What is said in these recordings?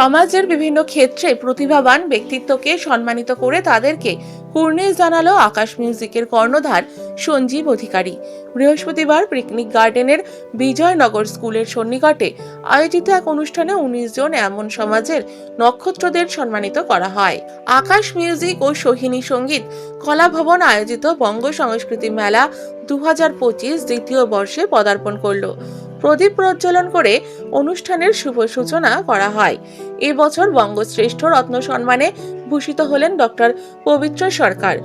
সমাজের বিভিন্ন ক্ষেত্রে প্রতিভাবান ব্যক্তিত্বকে সম্মানিত করে তাদেরকে কুর্নিশ জানালো আকাশ মিউজিকের কর্ণধার সঞ্জীব অধিকারী। বৃহস্পতিবার পিকনিক গার্ডেনের বিজয়নগর স্কুলের সন্নিকটে আয়োজিত এক অনুষ্ঠানে উনিশ জন এমন সমাজের নক্ষত্রদের সম্মানিত করা হয়। আকাশ মিউজিক ও সোহিনী সংগীত কলাভবন আয়োজিত বঙ্গ সংস্কৃতি মেলা দু পঁচিশ দ্বিতীয় বর্ষে পদার্পণ করল। প্রদীপ প্রজ্বলন করে অনুষ্ঠানের শুভ সূচনা করা হয়। এবছর বঙ্গশ্রেষ্ঠ রত্ন সম্মানে ভূষিত হলেন ডক্টর পবিত্র সরকার।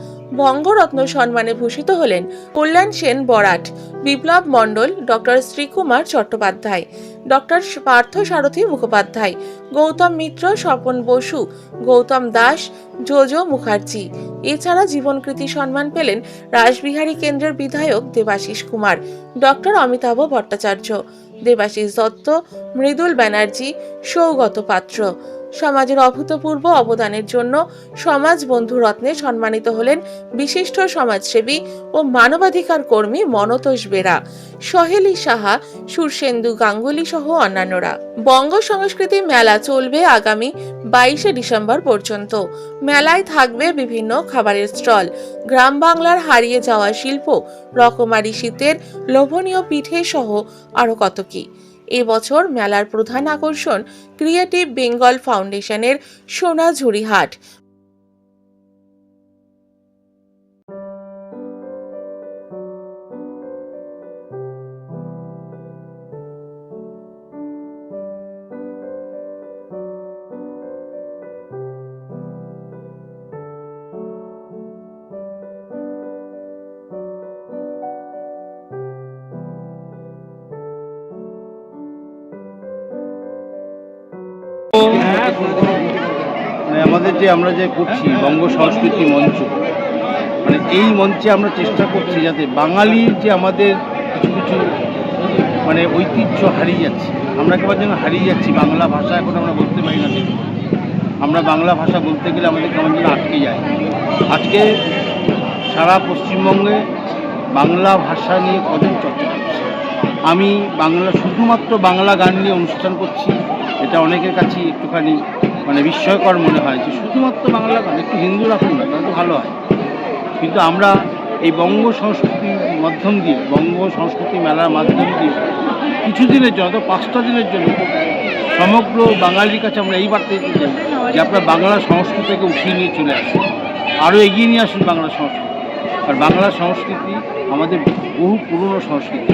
বঙ্গরত্ন সম্মানে ভূষিত হলেন কল্যাণ সেন বরাট, বিপ্লব মণ্ডল, ডক্টর শ্রীকুমার চট্টোপাধ্যায়, ডক্টর পার্থ সারথী মুখোপাধ্যায়, গৌতম মিত্র, স্বপন বসু, গৌতম দাস, জোজো মুখার্জি। এছাড়া জীবনকৃতি সম্মান পেলেন রাসবিহারী কেন্দ্রের বিধায়ক দেবাশিস কুমার, ডক্টর অমিতাভ ভট্টাচার্য। দেবাশিস দত্ত মৃদুল ব্যানার্জি সৌগত পাত্র। সমাজের অভূতপূর্ব অবদানের জন্য সমাজ বন্ধু রত্নে সম্মানিত হলেন বিশিষ্ট সমাজসেবী ও মানবাধিকার কর্মী মনতোষ বেরা, সহেলি সাহা, সুরসেন্দু গাঙ্গুলি সহ অন্যান্যরা। বঙ্গ সংস্কৃতি মেলা চলবে আগামী বাইশে ডিসেম্বর পর্যন্ত। মেলায় থাকবে বিভিন্ন খাবারের স্টল। গ্রাম বাংলার হারিয়ে যাওয়া শিল্প, রকমারি শীতের লোভনীয় পিঠে সহ আরও কত কি। এবছর মেলার প্রধান আকর্ষণ ক্রিয়েটিভ বেঙ্গল ফাউন্ডেশনের সোনাঝুরি হাট। আমাদের যে আমরা যে করছি, বঙ্গ সংস্কৃতি মঞ্চ মানে এই মঞ্চে আমরা চেষ্টা করছি যাতে বাঙালির যে আমাদের কিছু কিছু মানে ঐতিহ্য হারিয়ে যাচ্ছে, আমরা কেবল যেন হারিয়ে যাচ্ছি, বাংলা ভাষা এখন আমরা বলতে পারি না। আমরা বাংলা ভাষা বলতে গেলে আমাদের কেমন যেন আটকে যায় আজকে সারা পশ্চিমবঙ্গে বাংলা ভাষা নিয়ে কজন চর্চা আমি বাংলা, শুধুমাত্র বাংলা গান নিয়ে অনুষ্ঠান করছি, এটা অনেকের কাছেই একটুখানি মানে বিস্ময়কর মনে হয় যে শুধুমাত্র বাংলা গান, একটু হিন্দু রাখুন না, তাহলে তো ভালো হয়। কিন্তু আমরা এই বঙ্গ সংস্কৃতির মাধ্যম দিয়ে, বঙ্গ সংস্কৃতি মেলার মাধ্যম দিয়ে কিছু দিনের জন্য পাঁচটা দিনের জন্য সমগ্র বাঙালির কাছে আমরা এই বার্তা দিতে চাই যে আপনার বাংলা সংস্কৃতিকে উঠিয়ে নিয়ে চলে আসুন। আরও এগিয়ে নিয়ে আসুন বাংলা সংস্কৃতি। আর বাংলা সংস্কৃতি আমাদের বহু পুরনো সংস্কৃতি।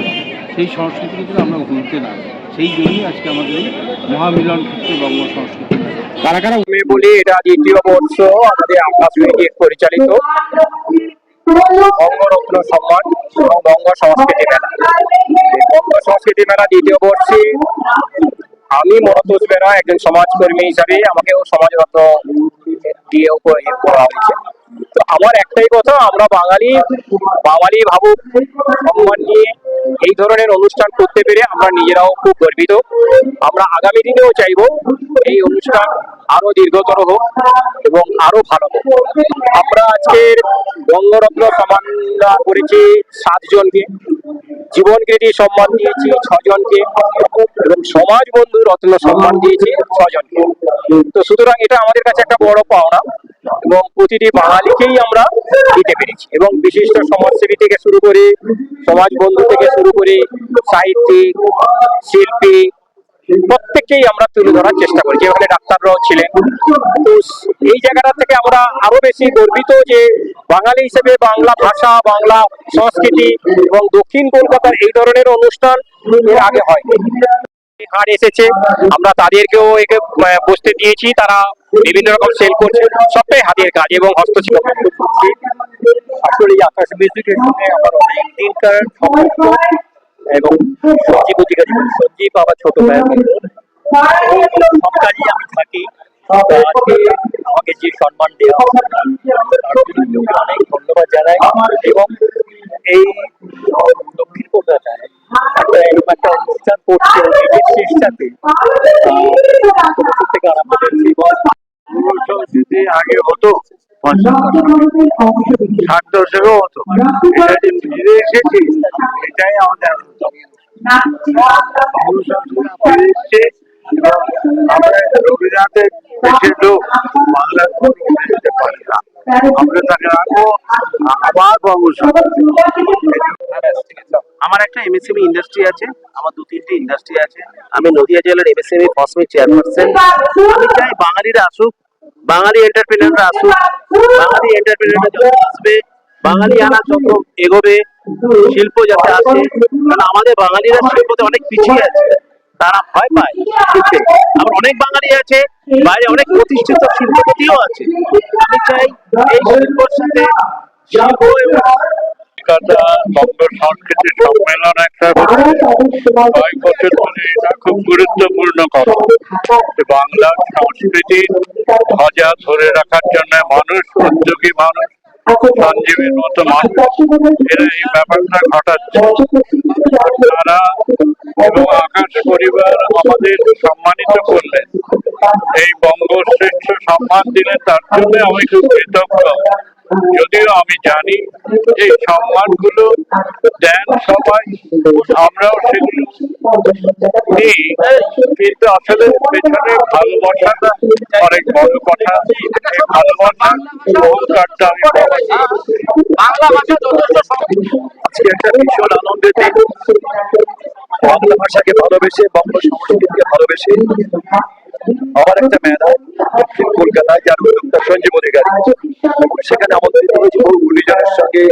সেই সংস্কৃতিকে যেন আমরা ভুলতে না সেই জন্যই আজকে আমাদের এই মহামিলন ক্ষেত্রে বঙ্গ সংস্কৃতি। কারা কারা আমি বলি, এটা দ্বিতীয় বর্ষ আমাদের মিডিয়া পরিচালিত বঙ্গরত্ন সম্মান এবং বঙ্গ সংস্কৃতি মেলা। বঙ্গ সংস্কৃতি মেলা দ্বিতীয় বর্ষে আমি মনতোষ বেরা একজন সমাজকর্মী হিসাবে আমাকেও সমাজরত্ন দিয়েও করা হয়েছে। তো আমার একটাই কথা, আমরা বাঙালি বাঙালি ভাবুক সম্মান নিয়ে এই ধরনের অনুষ্ঠান করতে পেরে আমরা নিজেরাও খুব গর্বিত। আমরা আগামী দিনেও চাইব এই অনুষ্ঠান আরও দীর্ঘতর হোক এবং আরও ভালো হোক। আমরা আজকের বঙ্গরত্ন সম্মান করেছি সাতজনকে জীবনকৃতি সম্মান দিয়েছি ছজনকে এবং সমাজ বন্ধু রত্ন সম্মান দিয়েছি ছজনকে। তো সুতরাং এটা আমাদের কাছে একটা বড় পাওনা। এবং প্রতিটি বাঙালিকেই আমরা দিতে পেরেছি এবং বিশিষ্ট সমাজসেবী থেকে শুরু করে সমাজ বন্ধু থেকে শুরু করে সাহিত্যিক, শিল্পী, প্রত্যেককেই আমরা তুলে ধরার চেষ্টা করেছি। এখানে ডাক্তাররাও ছিলেন। তো এই জায়গাটা থেকে আমরা আরও বেশি গর্বিত যে বাঙালি হিসেবে বাংলা ভাষা, বাংলা সংস্কৃতি এবং দক্ষিণ কলকাতার এই ধরনের অনুষ্ঠান আগে হয়। হাট এসেছে। আমরা তাদেরকেও একে বসতে দিয়েছি। তারা বিভিন্ন রকম সেল করছে, সবটাই হাতের কাজ এবং হস্তশিল্প আসলে আকাশ মিউজিকের সঙ্গে আমার অনেক দিনকার এবং সঞ্জীব অধিকারী, সঞ্জীব আমার ছোট ভাইয়ের সব কাজেই আমি থাকি। আমাকে যে সম্মান দেওয়া অনেক ধন্যবাদ জানাই। এবং এই দক্ষিণ কলকাতায় একটা এরকম একটা অনুষ্ঠান করছে নিজের চেষ্টাতে থেকে আরম্ভ করেছি। আগে হতো ষাট দশকেও হতো। এটা যে ফিরে এসেছি এটাই আমাদের এসছে এবং আমরা রবীন্দ্রনাথের দেশের লোক বাংলার যেতে পারে না। আমরা তাকে রাখব আবার আমার একটা এমএসএমই ইন্ডাস্ট্রি আছে আমার দু তিনটে ইন্ডাস্ট্রি আছে। আমি নদিয়া জেলার এমএসএমই ফসমি চেয়ারপারসন আমি চাই বাঙালিরা আসুক বাঙালি এন্টারপ্রেনাররা আসুক বাঙালি এন্টারপ্রেনাররা যত আসবে বাঙালি আনা যত এগোবে শিল্প যাতে আসে কারণ আমাদের বাঙালিরা শিল্পতে অনেক পিছিয়ে আছে তারা ভয় পায়। শিখতে আবার অনেক বাঙালি আছে বাইরে অনেক প্রতিষ্ঠিত শিল্পপতিও আছে। আমি চাই এই শিল্পর সাথে শিল্প এবং কলকাতা বঙ্গ সংস্কৃতি সম্মেলন একটা কয়েক বছর ধরে এটা খুব গুরুত্বপূর্ণ কথা। ধ্বজা ধরে রাখার জন্য মানুষ, উদ্যোগী মানুষ সঞ্জীবের মতো মানুষ এই ব্যাপারটা ঘটাচ্ছে। তারা এবং আকাশ পরিবার আমাদের সম্মানিত করলেন এই বঙ্গশ্রেষ্ঠ সম্মান দিলেন তার জন্য আমি খুব কৃতজ্ঞ। যদিও আমি জানি যে এই সম্মানগুলো দেন সবাই আমরাও সেগুলো নিই। কিন্তু আসলে পেছনে ভালোবাসাটা অনেক বড় কথা। এই ভালোবাসা অহংকারটা আমি বাংলা ভাষা যথেষ্ট আজকে একটা ভীষণ আনন্দের দিন। বাংলা ভাষাকে ভালোবেসে বঙ্গ সংস্কৃতিকে ভালোবেসে আমার একটা মেধা দক্ষিণ কলকাতায় যার উদ্যোক্তা সঞ্জীব অধিকারী। সেখানে হয়েছে গুণীজনের সঙ্গে।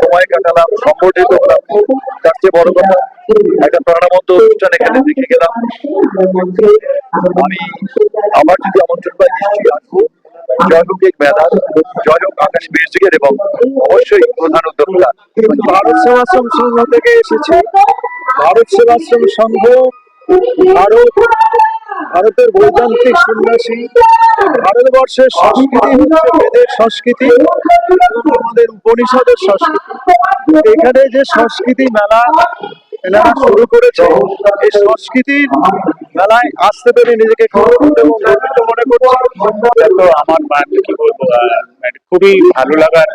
সময় কাটালাম, সংগঠিত হলাম। তার চেয়ে বড় কথা, একটা প্রাণবন্ত অনুষ্ঠান এখানে দেখে গেলাম। আমি আমার যদি আমন্ত্রণ পাই, নিশ্চয়ই আসব। আকাশ মিউজিকের এবং অবশ্যই প্রধান উদ্যোক্তা। ভারত সেবাশ্রম সংঘ থেকে এসেছি। ভারত সেবাশ্রম সংঘ ভারত ভারতের বৈদান্তিক সন্ন্যাসী, ভারতবর্ষের সংস্কৃতি বেদের সংস্কৃতি, আমাদের উপনিষদের সংস্কৃতি। এখানে যে সংস্কৃতি মেলা এনারা শুরু করেছে, এই সংস্কৃতির মেলায় আসতে পেরে নিজেকে গর্বিত মনে করছি। তো আমার মানে কি বলব মানে খুবই ভালো লাগার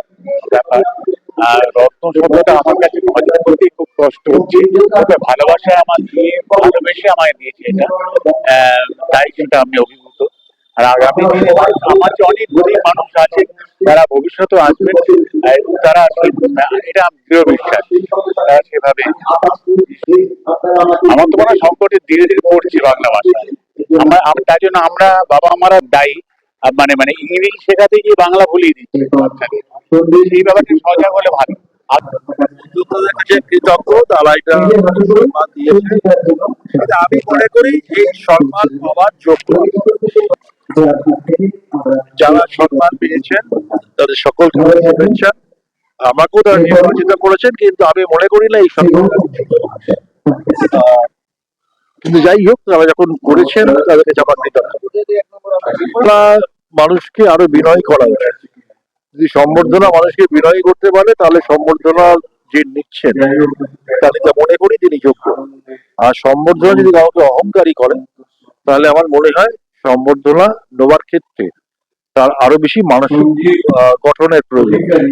ব্যাপার। আর রত্ন শব্দটা আমার কাছে মজা করতেই খুব কষ্ট হচ্ছে ভালোবাসা আমার দিয়ে, ভালোবেসে আমায় দিয়েছে এটা। তাই সেটা আমি অভিভূত। আর আগামী দিনে আমার যে অনেক গরিব মানুষ আছে, তারা ভবিষ্যতে আসবেন তারা এটা দৃঢ় বিশ্বাস, তারা সেভাবে আমার তো মনে হয় সংকটে ধীরে ধীরে পড়ছে বাংলা ভাষা। আমরা, আম- তাই জন্য আমরা বাবা আমারা দায়ী মানে মানে ইংরেজি শেখাতে গিয়ে বাংলা ভুলিয়ে দিচ্ছি। সেই ব্যাপারটা সজাগ হলে ভালো। আমি মনে করি এই সম্মান পাওয়ার যোগ্য যারা সম্মান পেয়েছেন, তাদের সকলকে শুভেচ্ছা। আমাকেও তারা নির্বাচিত করেছেন, কিন্তু আমি মনে করি না এই সম্মান কিন্তু যাই হোক, তারা যখন করেছেন, তাদেরকে জবাব দিতে মানুষকে আরও বিনয় করা যদি সম্বর্ধনা মানুষকে বিনয় করতে পারে, তাহলে সম্বর্ধনা যে নিচ্ছেন তাহলে তা মনে করি তিনি যোগ্য। আর সম্বর্ধনা যদি কাউকে অহংকারী করেন তাহলে আমার মনে হয় সম্বর্ধনা নেওয়ার ক্ষেত্রে তার আরও বেশি মানসিক গঠনের প্রয়োজন।